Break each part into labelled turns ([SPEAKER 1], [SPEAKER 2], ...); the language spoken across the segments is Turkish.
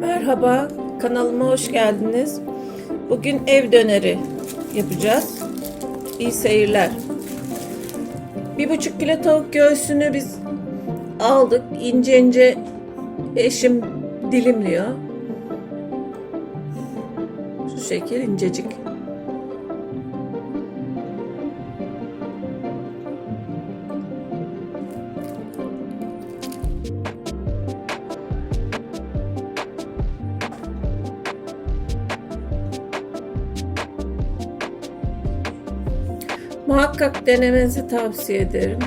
[SPEAKER 1] Merhaba, kanalıma hoş geldiniz. Bugün ev döneri yapacağız. İyi seyirler. Bir buçuk kilo tavuk göğsünü biz aldık. İnce ince eşim dilimliyor. Şu şekil incecik. Muhakkak denemenizi tavsiye ederim.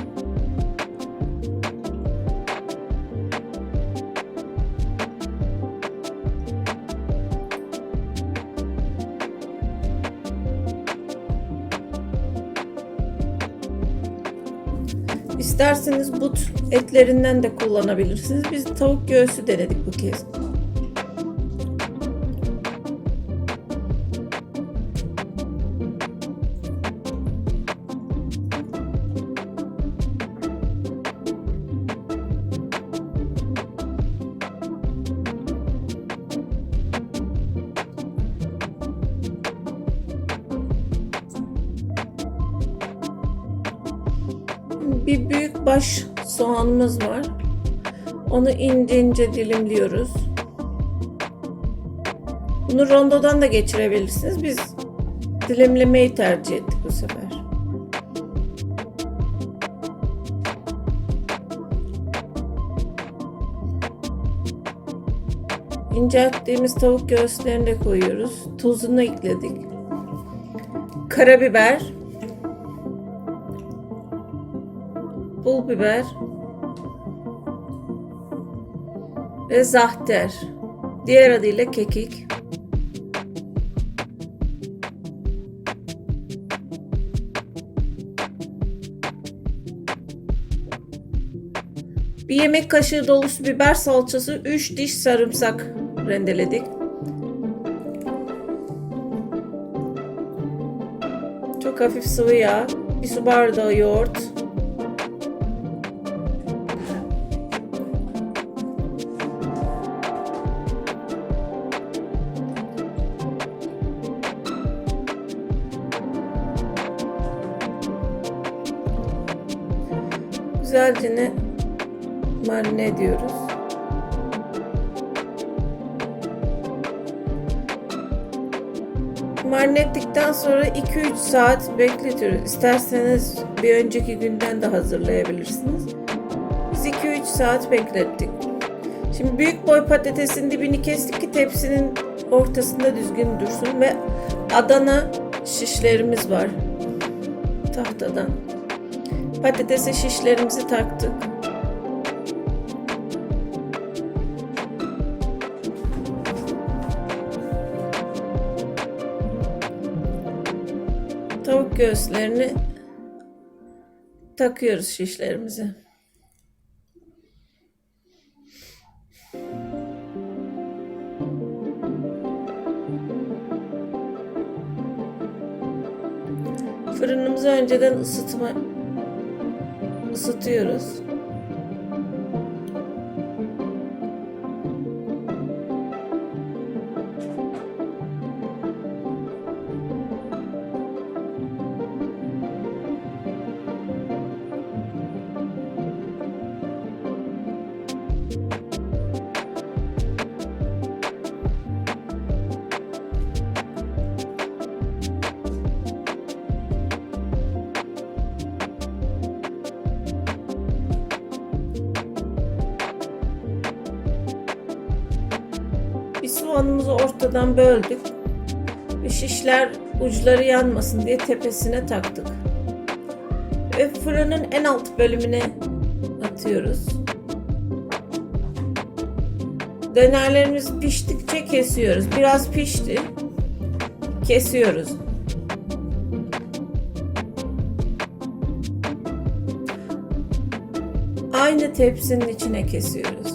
[SPEAKER 1] İsterseniz but etlerinden de kullanabilirsiniz. Biz tavuk göğsü denedik bu kez. Baş soğanımız var. Onu ince ince dilimliyoruz. Bunu rondodan da geçirebilirsiniz. Biz dilimlemeyi tercih ettik bu sefer. İncelttiğimiz tavuk göğüslerini de koyuyoruz. Tuzunu ekledik. Karabiber, pul biber ve zahter. Diğer adıyla kekik. Bir yemek kaşığı dolusu biber salçası, 3 diş sarımsak rendeledik. Çok hafif sıvı yağ, bir su bardağı yoğurt, Güzelce ne marine ediyoruz. Marine ettikten sonra 2-3 saat bekletiyoruz. İsterseniz bir önceki günden de hazırlayabilirsiniz. Biz 2-3 saat beklettik. Şimdi büyük boy patatesin dibini kestik ki tepsinin ortasında düzgün dursun ve Adana şişlerimiz var tahtadan. Patatese şişlerimizi taktık. Tavuk göğüslerini takıyoruz şişlerimize. Fırınımızı önceden ısıtma ısıtıyoruz. Soğanımızı ortadan böldük. Ve şişler uçları yanmasın diye tepesine taktık. Ve fırının en alt bölümüne atıyoruz. Dönerlerimiz piştikçe kesiyoruz. Biraz pişti. Kesiyoruz. Aynı tepsinin içine kesiyoruz.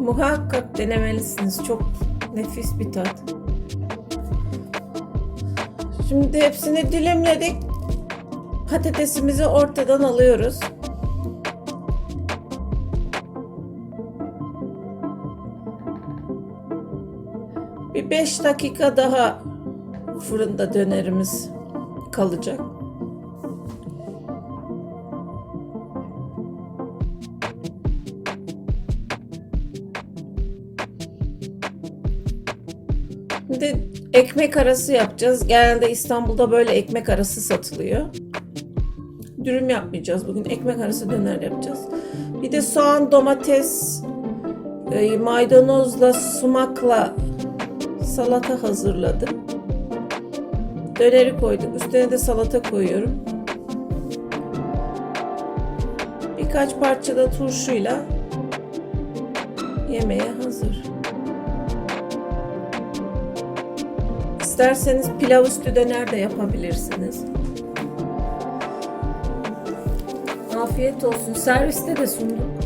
[SPEAKER 1] Muhakkak denemelisiniz. Çok nefis bir tat. Şimdi hepsini dilimledik. Patatesimizi ortadan alıyoruz. Bir 5 dakika daha fırında dönerimiz kalacak. Şimdi ekmek arası yapacağız. Genelde İstanbul'da böyle ekmek arası satılıyor. Dürüm yapmayacağız bugün. Ekmek arası döner yapacağız. Bir de soğan, domates, e, maydanozla, sumakla salata hazırladım. Döneri koyduk. Üstüne de salata koyuyorum. Birkaç parça da turşuyla yemeğe hazır. İsterseniz pilav üstü döner de yapabilirsiniz. Afiyet olsun. Serviste de sunduk.